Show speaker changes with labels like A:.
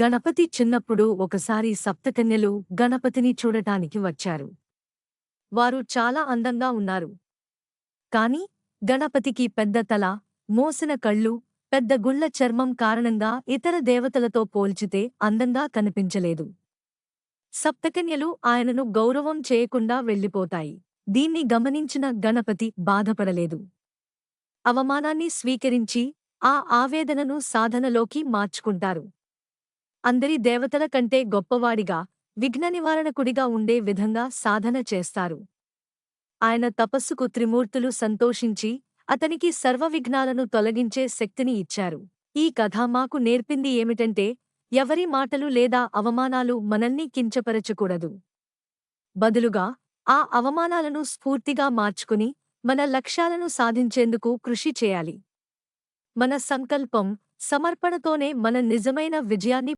A: గణపతి చిన్నప్పుడు ఒకసారి సప్తకన్యలు గణపతిని చూడటానికి వచ్చారు. వారు చాలా అందంగా ఉన్నారు. కాని గణపతికి పెద్ద తల మోసిన కళ్ళు పెద్ద గుళ్ళ చర్మం కారణంగా ఇతర దేవతలతో పోల్చితే అందంగా కనిపించలేదు. సప్తకన్యలు ఆయనను గౌరవం చేయకుండా వెళ్ళిపోతాయి. దీన్ని గమనించిన గణపతి బాధపడలేదు. అవమానాన్ని స్వీకరించి ఆ ఆవేదనను సాధనలోకి మార్చుకుంటారు. అందరి దేవతల కంటే గొప్పవాడిగా విఘ్న నివారణకుడిగా ఉండే విధంగా సాధన చేస్తారు. ఆయన తపస్సుకు త్రిమూర్తులు సంతోషించి అతనికి సర్వ విఘ్నాలను తొలగించే శక్తిని ఇచ్చారు. ఈ కథ మాకు నేర్పింది ఏమిటంటే ఎవరి మాటలు లేదా అవమానాలు మనల్ని కించపరచకూడదు. బదులుగా ఆ అవమానాలను స్ఫూర్తిగా మార్చుకుని మన లక్ష్యాలను సాధించేందుకు కృషి చేయాలి. మన సంకల్పం సమర్పణతోనే మన నిజమైన విజయాన్ని